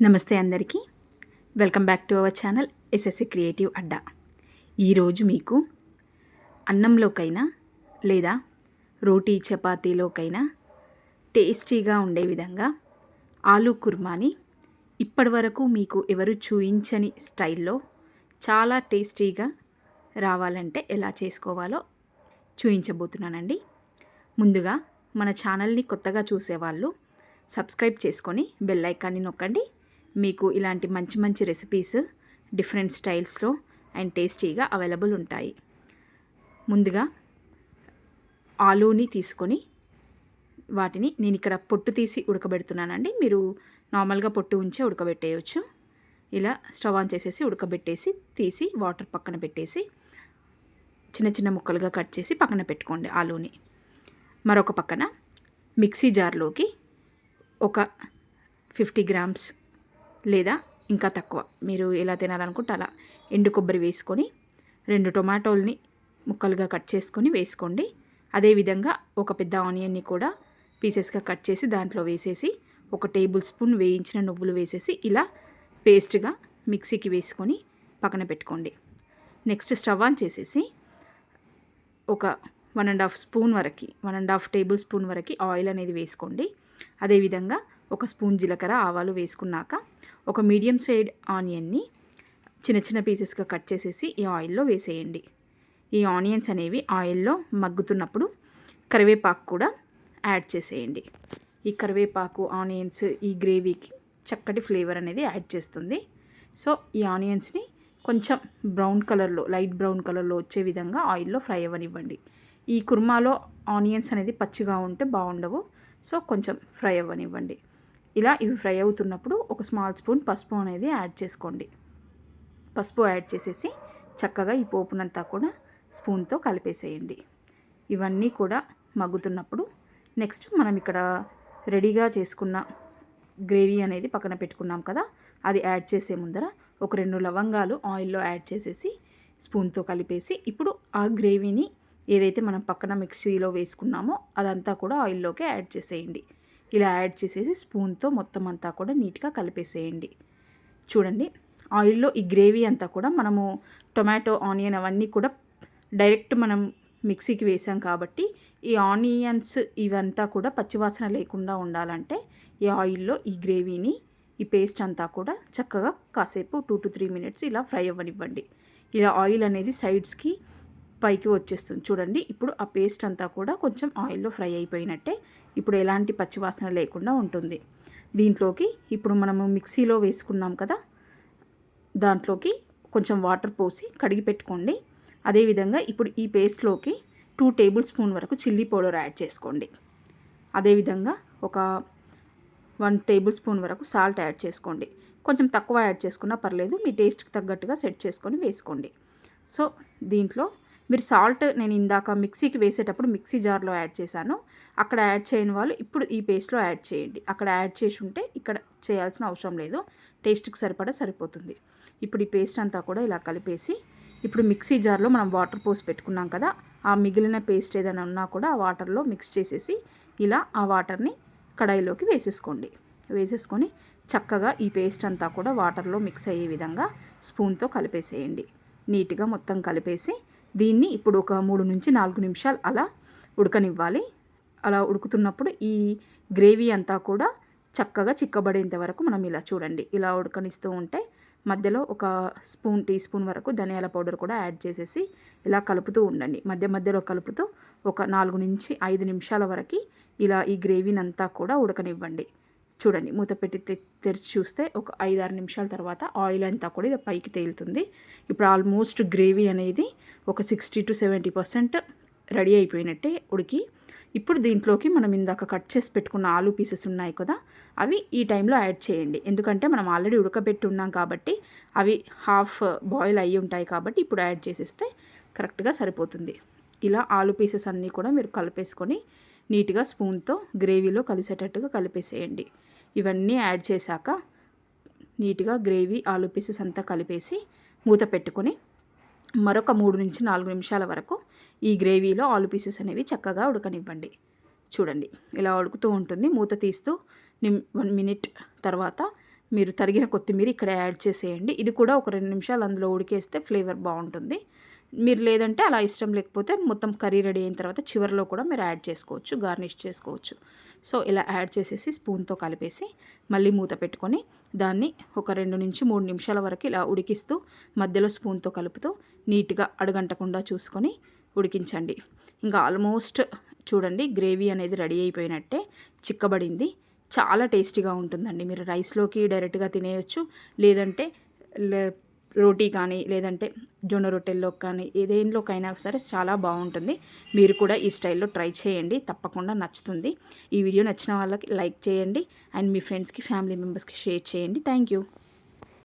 నమస్తే అందరికీ. Welcome back to our channel SSC creative Adda ఈరోజు మీకు అన్నంలోకైనా లేదా రోటీ చపాతీలోకైనా టేస్టీగా ఉండే విధంగా ఆలూ కుర్మాని ఇప్పటివరకు మీకు ఎవరు చూయించని స్టైల్లో చాలా టేస్టీగా రావాలంటే ఎలా చేసుకోవాలో చూయించబోతున్నానండి. ముందుగా మన ఛానల్ని కొత్తగా చూసేవాళ్ళు సబ్స్క్రైబ్ చేసుకొని బెల్ ఐకాన్ని నొక్కండి. మీకు ఇలాంటి మంచి మంచి రెసిపీస్ డిఫరెంట్ స్టైల్స్లో అండ్ టేస్టీగా అవైలబుల్ ఉంటాయి. ముందుగా ఆలూని తీసుకొని వాటిని నేను ఇక్కడ పొట్టు తీసి ఉడకబెడుతున్నానండి. మీరు నార్మల్గా పొట్టు ఉంచే ఉడకబెట్టేయచ్చు. ఇలా స్టవ్ ఆన్ చేసేసి ఉడకబెట్టేసి తీసి వాటర్ పక్కన పెట్టేసి చిన్న చిన్న ముక్కలుగా కట్ చేసి పక్కన పెట్టుకోండి ఆలూని. మరొక పక్కన మిక్సీ జార్లోకి ఒక ఫిఫ్టీ గ్రామ్స్ లేదా ఇంకా తక్కువ. మీరు ఎలా తినాలనుకుంటే అలా. ఎండు కొబ్బరి వేసుకొని రెండు టొమాటోల్ని ముక్కలుగా కట్ చేసుకొని వేసుకోండి. అదేవిధంగా ఒక పెద్ద ఆనియన్ని కూడా పీసెస్గా కట్ చేసి దాంట్లో వేసేసి ఒక టేబుల్ స్పూన్ వేయించిన నువ్వులు వేసేసి ఇలా పేస్ట్గా మిక్సీకి వేసుకొని పక్కన పెట్టుకోండి. నెక్స్ట్ స్టవ్ ఆన్ చేసేసి ఒక వన్ అండ్ హాఫ్ స్పూన్ వరకు one and half tablespoon వరకు ఆయిల్ అనేది వేసుకోండి. అదేవిధంగా ఒక స్పూన్ జీలకర్ర ఆవాలు వేసుకున్నాక ఒక మీడియం సైడ్ ఆనియన్ని చిన్న చిన్న పీసెస్గా కట్ చేసేసి ఈ ఆయిల్లో వేసేయండి. ఈ ఆనియన్స్ అనేవి ఆయిల్లో మగ్గుతున్నప్పుడు కరివేపాకు కూడా యాడ్ చేసేయండి. ఈ కరివేపాకు ఆనియన్స్ ఈ గ్రేవీకి చక్కటి ఫ్లేవర్ అనేది యాడ్ చేస్తుంది. సో ఈ ఆనియన్స్ని కొంచెం బ్రౌన్ కలర్లో లైట్ బ్రౌన్ కలర్లో వచ్చే విధంగా ఆయిల్లో ఫ్రై అవ్వనివ్వండి. ఈ కుర్మాలో ఆనియన్స్ అనేది పచ్చిగా ఉంటే బాగుండవు. సో కొంచెం ఫ్రై అవ్వనివ్వండి. ఇలా ఇవి ఫ్రై అవుతున్నప్పుడు ఒక స్మాల్ స్పూన్ పసుపు అనేది యాడ్ చేసుకోండి. పసుపు యాడ్ చేసేసి చక్కగా ఈ పోపునంతా కూడా స్పూన్తో కలిపేసేయండి. ఇవన్నీ కూడా మగ్గుతున్నప్పుడు నెక్స్ట్ మనం ఇక్కడ రెడీగా చేసుకున్న గ్రేవీ అనేది పక్కన పెట్టుకున్నాం కదా అది యాడ్ చేసే ముందర ఒక రెండు లవంగాలు ఆయిల్లో యాడ్ చేసేసి స్పూన్తో కలిపేసి ఇప్పుడు ఆ గ్రేవీని ఏదైతే మనం పక్కన మిక్సీలో వేసుకున్నామో అదంతా కూడా ఆయిల్లోకి యాడ్ చేసేయండి. ఇలా యాడ్ చేసేసి స్పూన్తో మొత్తం అంతా కూడా నీట్గా కలిపేసేయండి. చూడండి ఆయిల్లో ఈ గ్రేవీ అంతా కూడా మనము టొమాటో ఆనియన్ అవన్నీ కూడా డైరెక్ట్ మనం మిక్సీకి వేసాం కాబట్టి ఈ ఆనియన్స్ ఇవంతా కూడా పచ్చివాసన లేకుండా ఉండాలంటే ఈ ఆయిల్లో ఈ గ్రేవీని ఈ పేస్ట్ అంతా కూడా చక్కగా కాసేపు టూ టు త్రీ మినిట్స్ ఇలా ఫ్రై అవ్వనివ్వండి. ఇలా ఆయిల్ అనేది సైడ్స్కి పైకి వచ్చేస్తుంది. చూడండి ఇప్పుడు ఆ పేస్ట్ అంతా కూడా కొంచెం ఆయిల్లో ఫ్రై అయిపోయినట్టే ఇప్పుడు ఎలాంటి పచ్చివాసన లేకుండా ఉంటుంది. దీంట్లోకి ఇప్పుడు మనము మిక్సీలో వేసుకున్నాం కదా దాంట్లోకి కొంచెం వాటర్ పోసి కడిగి పెట్టుకోండి. అదేవిధంగా ఇప్పుడు ఈ పేస్ట్లోకి టూ టేబుల్ స్పూన్ వరకు చిల్లీ పౌడర్ యాడ్ చేసుకోండి. అదేవిధంగా ఒక వన్ టేబుల్ స్పూన్ వరకు సాల్ట్ యాడ్ చేసుకోండి. కొంచెం తక్కువ యాడ్ చేసుకున్నా పర్లేదు మీ టేస్ట్కి తగ్గట్టుగా సెట్ చేసుకొని వేసుకోండి. సో దీంట్లో మీరు సాల్ట్ నేను ఇందాక మిక్సీకి వేసేటప్పుడు మిక్సీ జార్లో యాడ్ చేశాను. అక్కడ యాడ్ చేయని వాళ్ళు ఇప్పుడు ఈ పేస్ట్లో యాడ్ చేయండి. అక్కడ యాడ్ చేసి ఉంటే ఇక్కడ చేయాల్సిన అవసరం లేదు. టేస్ట్కి సరిపడా సరిపోతుంది. ఇప్పుడు ఈ పేస్ట్ అంతా కూడా ఇలా కలిపేసి ఇప్పుడు మిక్సీ జార్లో మనం వాటర్ పోసి పెట్టుకున్నాం కదా ఆ మిగిలిన పేస్ట్ ఏదైనా ఉన్నా కూడా ఆ వాటర్లో మిక్స్ చేసేసి ఇలా ఆ వాటర్ని కడాయిలోకి వేసేసుకోండి. వేసేసుకొని చక్కగా ఈ పేస్ట్ అంతా కూడా వాటర్లో మిక్స్ అయ్యే విధంగా స్పూన్తో కలిపేసేయండి. నీట్గా మొత్తం కలిపేసి దీన్ని ఇప్పుడు ఒక మూడు నుంచి నాలుగు నిమిషాలు అలా ఉడకనివ్వాలి. అలా ఉడుకుతున్నప్పుడు ఈ గ్రేవీ అంతా కూడా చక్కగా చిక్కబడేంత వరకు మనం ఇలా చూడండి. ఇలా ఉడకనిస్తూ ఉంటే మధ్యలో ఒక స్పూన్ టీ స్పూన్ వరకు ధనియాల పౌడర్ కూడా యాడ్ చేసేసి ఇలా కలుపుతూ ఉండండి. మధ్య మధ్యలో కలుపుతూ ఒక నాలుగు నుంచి ఐదు నిమిషాల వరకు ఇలా ఈ గ్రేవీని అంతా కూడా ఉడకనివ్వండి. చూడండి మూత పెట్టి తెరిచి చూస్తే ఒక ఐదు ఆరు నిమిషాల తర్వాత ఆయిల్ అంతా కూడా ఇది పైకి తేలుతుంది. ఇప్పుడు ఆల్మోస్ట్ గ్రేవీ అనేది ఒక sixty to seventy percent ready అయిపోయినట్టే ఉడికి. ఇప్పుడు దీంట్లోకి మనం ఇందాక కట్ చేసి పెట్టుకున్న ఆలు పీసెస్ ఉన్నాయి కదా అవి ఈ టైంలో యాడ్ చేయండి. ఎందుకంటే మనం ఆల్రెడీ ఉడకబెట్టి ఉన్నాం కాబట్టి అవి హాఫ్ బాయిల్ అయ్యి ఉంటాయి కాబట్టి ఇప్పుడు యాడ్ చేసేస్తే కరెక్ట్గా సరిపోతుంది. ఇలా ఆలు పీసెస్ అన్నీ కూడా మీరు కలిపేసుకొని నీట్గా స్పూన్తో గ్రేవీలో కలిసేటట్టుగా కలిపేసేయండి. ఇవన్నీ యాడ్ చేశాక నీట్గా గ్రేవీ ఆలు పీసెస్ అంతా కలిపేసి మూత పెట్టుకొని మరొక మూడు నుంచి నాలుగు నిమిషాల వరకు ఈ గ్రేవీలో ఆలు పీసెస్ అనేవి చక్కగా ఉడకనివ్వండి. చూడండి ఇలా ఉడుకుతూ ఉంటుంది. మూత తీస్తూ నిమ్ వన్ మినిట్ తర్వాత మీరు తరిగిన కొత్తిమీర ఇక్కడ యాడ్ చేసేయండి. ఇది కూడా ఒక రెండు నిమిషాలు అందులో ఉడికేస్తే ఫ్లేవర్ బాగుంటుంది. మీరు లేదంటే అలా ఇష్టం లేకపోతే మొత్తం కర్రీ రెడీ అయిన తర్వాత చివరిలో కూడా మీరు యాడ్ చేసుకోవచ్చు గార్నిష్ చేసుకోవచ్చు. సో ఇలా యాడ్ చేసేసి స్పూన్తో కలిపేసి మళ్ళీ మూత పెట్టుకొని దాన్ని ఒక రెండు నుంచి మూడు నిమిషాల వరకు ఇలా ఉడికిస్తూ మధ్యలో స్పూన్తో కలుపుతూ నీట్గా అడగంటకుండా చూసుకొని ఉడికించండి. ఇంకా ఆల్మోస్ట్ చూడండి గ్రేవీ అనేది రెడీ అయిపోయినట్టే చిక్కబడింది. చాలా టేస్టీగా ఉంటుందండి. మీరు రైస్లోకి డైరెక్ట్గా తినేయచ్చు. లేదంటే లే- రోటీ కానీ లేదంటే జొన్న రొట్టెల్లో కానీ ఏదేంట్లోకైనా సరే చాలా బాగుంటుంది. మీరు కూడా ఈ స్టైల్లో ట్రై చేయండి. తప్పకుండా నచ్చుతుంది. ఈ వీడియో నచ్చిన వాళ్ళకి లైక్ చేయండి. అండ్ మీ ఫ్రెండ్స్కి ఫ్యామిలీ మెంబర్స్కి షేర్ చేయండి. Thank you.